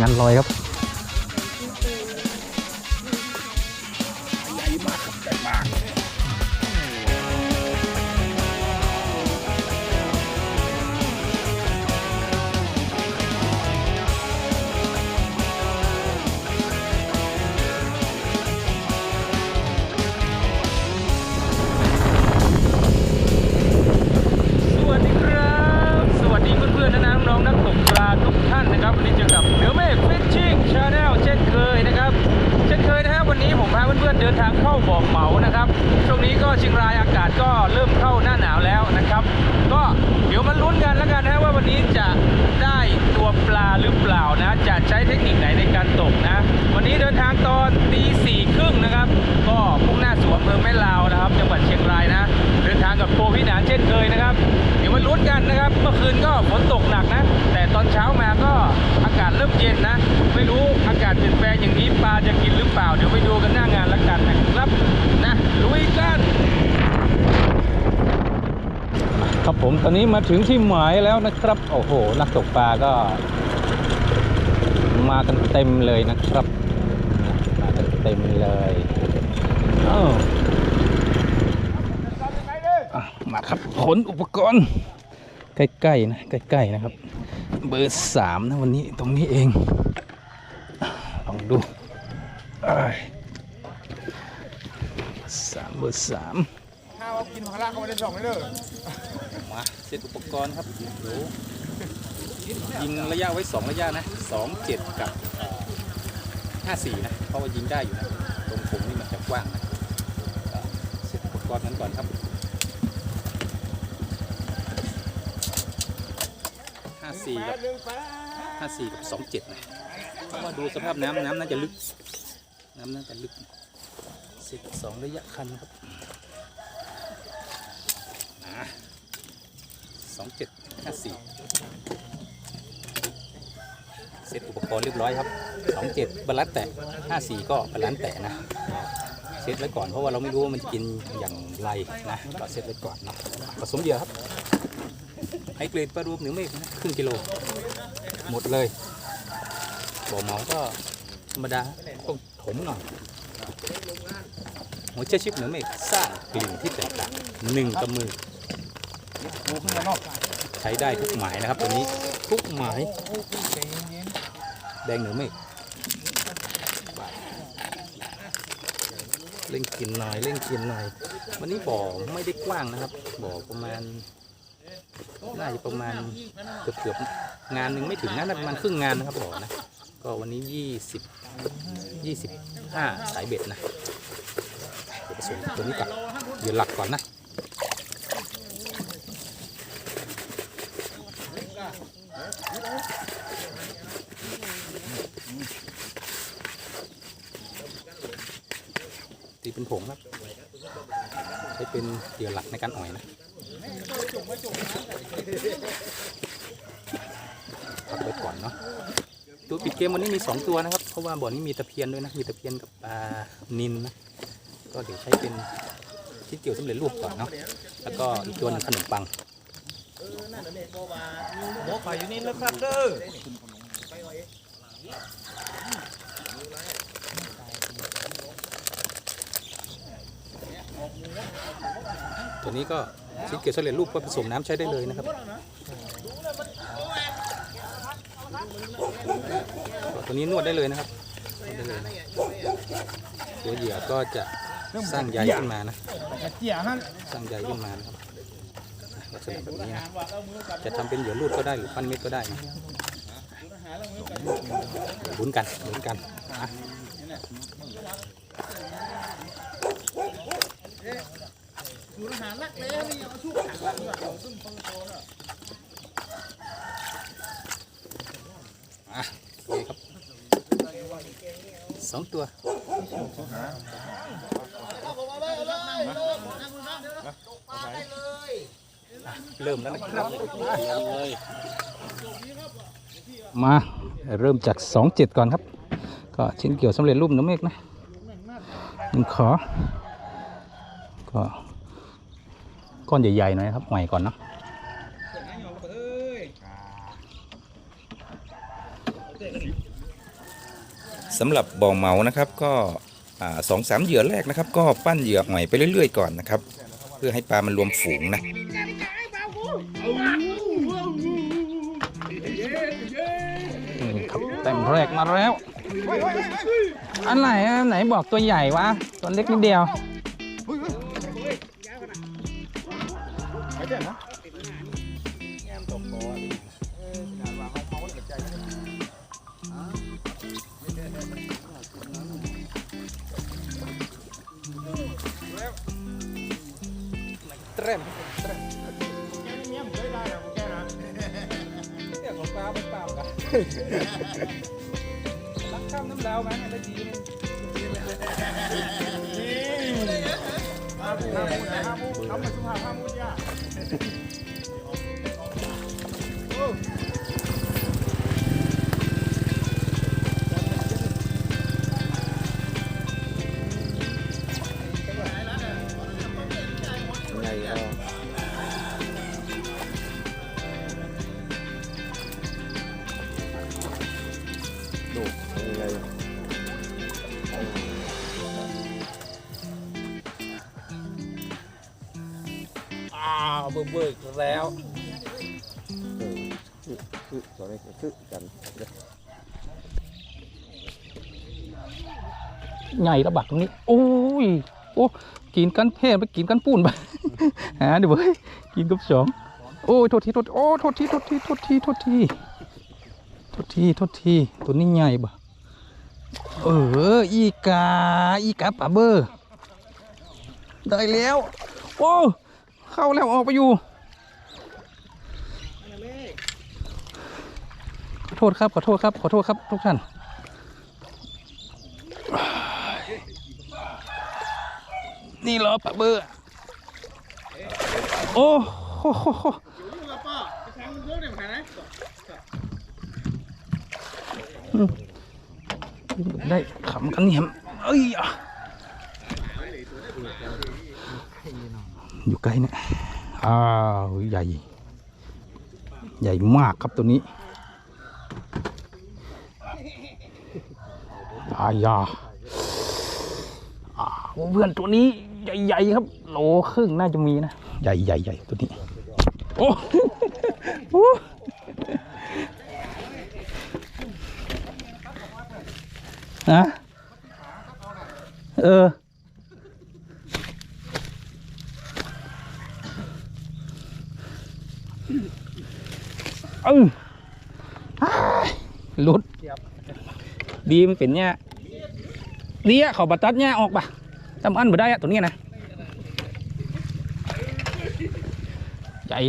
งานลอยครับ ใช้เทคนิคไหนในการตกนะ วันนี้เดินทางตอนตีสี่ครึ่งนะครับ ก็มุ่งหน้าสู่อำเภอแม่ลาวนะครับ จังหวัดเชียงรายนะ เดินทางกับโปรพิหนานเช่นเคยนะครับ เดี๋ยวมาลุ้นกันนะครับ เมื่อคืนก็ฝนตกหนักนะ แต่ตอนเช้ามาก็อากาศเริ่มเย็นนะ ไม่รู้อากาศเปลี่ยนแปลงอย่างนี้ปลาจะกินหรือเปล่า เดี๋ยวไปดูกันหน้างานแล้วกันนะครับ นะลุยกันครับผมตอนนี้มาถึงที่หมายแล้วนะครับ โอ้โห นักตกปลาก็ มากันเต็มเลยนะครับ มากันเต็มเลยอ้าวอะมาครับขนอุปกรณ์ ใกล้ๆนะ ใกล้ๆนะครับ เบอร์สามนะวันนี้ตรงนี้เองอะลองดูเอ้ยสามเบอร์สามถ้าว่ากินพาราเขาไม่ได้ส่งเลยเด้อมาเซตอุปกรณ์ครับเดี๋ ยิงระยะไว้ 2 ระยะนะ2 7 กับ 54 นะ เพราะว่ายิงได้อยู่นะ ตรงผมนี่มันจะกว้างนะก็เซตอุปกรณ์นั้นก่อนครับ 54 กับ 54 กับ 27 นะ เพราะว่าดูสภาพน้ำน้ำน่าจะลึก น้ำน่าจะลึกเซตสองระยะคันครับสองเจ็ดห้าสี่ เสร็จอุปกรณ์เรียบร้อยครับสองเจ็ดบาลานซ์แตะห้าสี่ก็บาลานซ์แตะนะเซตไว้ก่อนเพราะว่าเราไม่รู้ว่ามันจะกินอย่างไรนะก็เซตไว้ก่อนเนาะผสมเหยื่อครับไฮเกรดปลารูปหนือเมฆนะครึ่งกิโล หมดเลยบ่อหมาก็ธรรมดาต้องถมหน่อยหัวเชื้อชิปเหนือเมฆสร้างกลิ่นที่แตกต่างหนึ่งกำมือใช้ได้ทุกหมายนะครับตัวนี้ทุกหมาย แดงเหนือเมฆเล่นกินหน่อยเล่นกินหน่อยวันนี้บ่อไม่ได้กว้างนะครับ บ่อประมาณน่าจะประมาณเกือบเกือบงานหนึ่งไม่ถึงนะน่าจะประมาณครึ่งงานนะครับบ่อนะก็วันนี้ยี่สิบยี่สิบห้าสายเบ็ดนะเดี๋ยวไปส่งตัวนี้ก่อนเดี๋ยวหลักก่อนนะ เป็นผงครับ ใช้เป็นเหยื่อหลักในการอ่อยนะพักไว้ก่อนเนาะตัวปิดเกมวันนี้มี 2 ตัวนะครับ เพราะว่าบ่อนี้มีตะเพียนด้วยนะ มีตะเพียนกับปลานินนะ ก็เดี๋ยวใช้เป็นที่เกี่ยวสำเร็จรูปก่อนเนาะ แล้วก็อีกตัวนึงขนมปังหมอไข่อยู่นี่นะครับเด้อ ตัวนี้ก็ชิ้นเกียวสำเร็จรูปก็ผสมน้ำใช้ได้เลยนะครับตัวนี้นวดได้เลยนะครับนวดได้เลยนะตัวเหยื่อก็จะสร้างใยขึ้นมานะสร้างใยขึ้นมานะครับลักษณะแบบนี้นะจะทำเป็นเหยื่อรูดก็ได้หรือปั้นเม็ดก็ได้นะลุ้นกันลุ้นกันอะ อยู่รอาหารรักเล้นี่เอาชู้ขังหลังด้วยซึ่งโอโตแล้วสองตัวเริ่มแล้วนะครับมาเริ่มจากสองเจ็ดก่อนครับ ก็ชิ้นเกี่ยวสำเร็จรูปน้ำเมฆนะหนึ่งขอก็ ก้อนใหญ่ๆหน่อยนะครับใหม่ก่อนเนาะเสำหรับบ่อเหมานะครับก็อ่าสองสามเหยื่อแรกนะครับ ก็ปั้นเหยื่อหอยไปเรื่อยๆก่อนนะครับ เพื่อให้ปลามันรวมฝูงนะแต่งแรกมาแล้ว อันไหนอันไหนบอกตัวใหญ่วะตัวเล็กนิดเดียว เตรมเตรมเนี่ยของปลาเป็นปลากันรักข้ามน้ำลาวมั้งได้ดีนึงอ้าวเบิ่มเบิ่มแล้วคือตอนนี้คือกันใหญ่ระบักตรงนี้โอ้ยโอ้กินกันเพศไปกินกันปูนไปหาเดี๋ยวเว้ยกินกับสองโอ้ยโทษทีโทษโอ้โทษทีโทษทีโทษทีโทษทีโทษทีโทษทีตัวนี้ใหญ่บ่เอออีกาอีกาป่าเบอร์ได้แล้วโอ้ เข้าแล้วออกไปอยู่ ขอโทษครับ ขอโทษครับ ขอโทษครับ ทุกท่าน นี่เหรอปะเบอร์ โอ้โหได้ขำกันเนี่ยเอ้ยอะ อยู่ใกลนี่ยอ้าวใหญ่ ใหญ่มากครับตัวนี้อายาอาเพื่อนตัวนี้ใหญ่ๆครับ โลครึ่งน่าจะมีนะ ใหญ่ใหญ่ใหญ่ตัวนี้ โอ้โอ้นะเออ เออลุดดีมันเป็นเนี่ยดีอะเขาบัดตัดเนี่ยออกปะทำอันบ่ได้อะตัวนี้นะใหญ่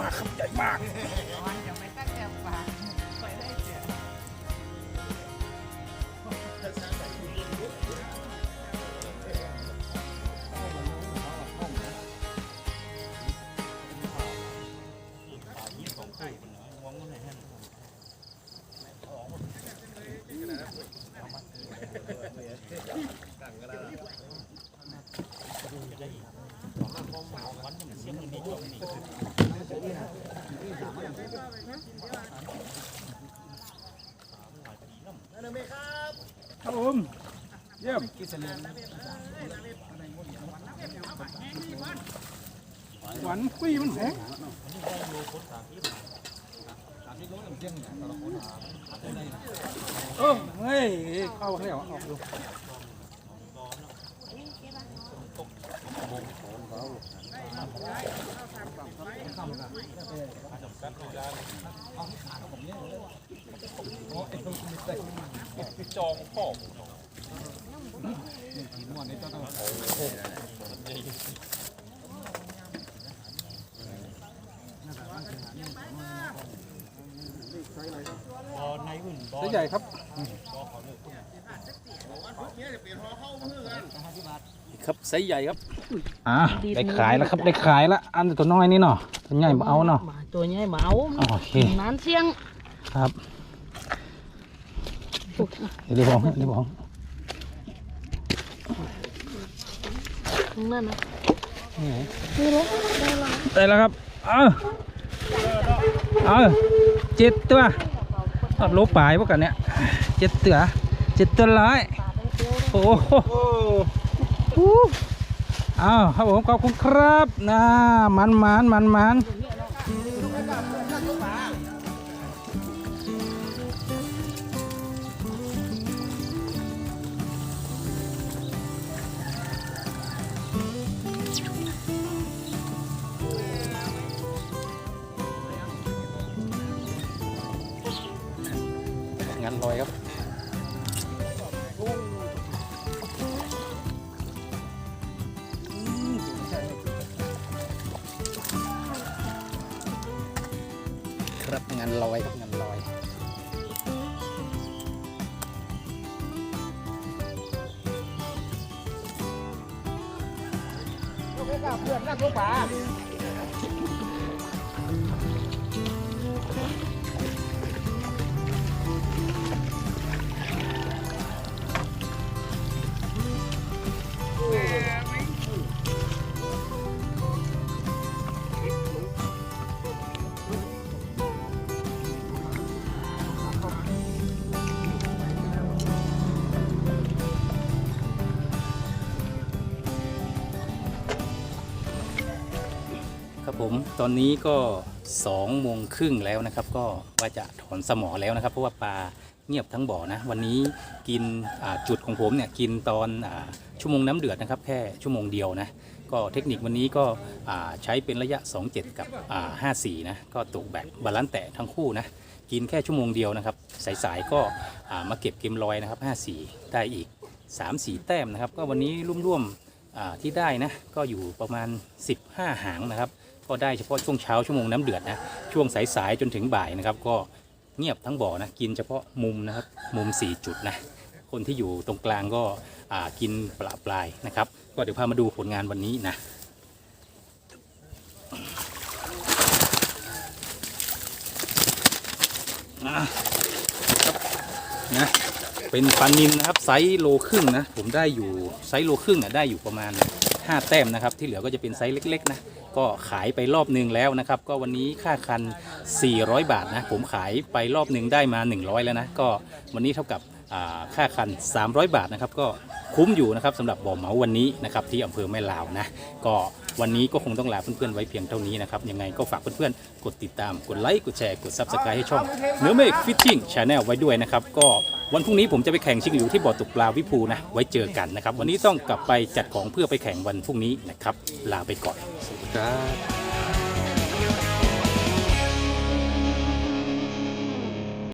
มากครับใหญ่มาก ครับผมเยี่ยมกิสเลียนหวานคุยมันแหงเออเฮ้ยเข้าแล้วออกดู จองพ่อตัวใหญ่ครับครับไซส์ใหญ่ครับอ่าได้ขายแล้วครับได้ขายแล้วอันตัวน้อยนี่เนาะตัวใหญ่บ่เอาเนาะตัวใหญ่เบเอาโอเคนานเสียงครับ เดี๋ยวเดี๋ยวบอกเดี๋ยวบอกตรงนั้นนะนี่ไงนี่เลยได้แล้วได้แล้วครับ เอาเอาเจ็ดตัวเอาโลปลายพวกกันเนี่ยเจ็ดตัวเจ็ดตัวร้อยโอ้โหอู้อ้าวครับผมขอบคุณครับนะมันมันมันมัน งานลอยครับครับงานลอยครับงานลอยครับ ผมตอนนี้ก็2โมงครึ่งแล้วนะครับ ก็ว่าจะถอนสมอแล้วนะครับ เพราะว่าปลาเงียบทั้งบ่อนะ วันนี้กินจุดของผมเนี่ยกินตอนอชั่วโมงน้ำเดือดนะครับ แค่ชั่วโมงเดียวนะ ก็เทคนิควันนี้ก็ใช้เป็นระยะ 27 กับอ่า54 นะ ก็ตกแบบบาลานซ์แตะทั้งคู่นะ กินแค่ชั่วโมงเดียวนะครับ สายๆก็มาเก็บเกมลอยนะครับ 54 ได้อีก 3-4 แต้มนะครับ ก็วันนี้ร่วมๆที่ได้นะ ก็อยู่ประมาณ 15 หางนะครับ ก็ได้เฉพาะช่วงเช้าชั่วโมงน้ำเดือดนะช่วงสายๆจนถึงบ่ายนะครับ ก็เงียบทั้งบ่อนะกินเฉพาะมุมนะครับมุม 4 จุดนะคนที่อยู่ตรงกลางก็กินปลาปลายนะครับ ก็เดี๋ยวพามาดูผลงานวันนี้นะนะเป็นปลานินนะครับไซส์โลครึ่งนะผมได้อยู่ไซส์โลครึ่งอะได้อยู่ประมาณ 5 แต้มนะครับ ที่เหลือก็จะเป็นไซส์เล็ก ๆ นะ ก็ขายไปรอบหนึ่งแล้วนะครับ ก็วันนี้ค่าคัน 400 บาทนะ ผมขายไปรอบหนึ่งได้มา 100 แล้วนะ ก็วันนี้เท่ากับ ค่าคัน 300 บาทนะครับก็คุ้มอยู่นะครับสำหรับบ่อเหมาวันนี้นะครับที่อำเภอแม่ลาวนะก็วันนี้ก็คงต้องลาเพื่อนๆไว้เพียงเท่านี้นะครับยังไงก็ฝากเพื่อนๆกดติดตามกดไลค์กดแชร์กด Subscribe ให้ช่องเนื้อเมฆฟิชชิ่งชาแนลไว้ด้วยนะครับก็วันพรุ่งนี้ผมจะไปแข่งชิงหลิวที่บ่อตกปลาวิภูนะไว้เจอกันนะครับวันนี้ต้องกลับไปจัดของเพื่อไปแข่งวันพรุ่งนี้นะครับลาไปก่อนสวัสดีครับ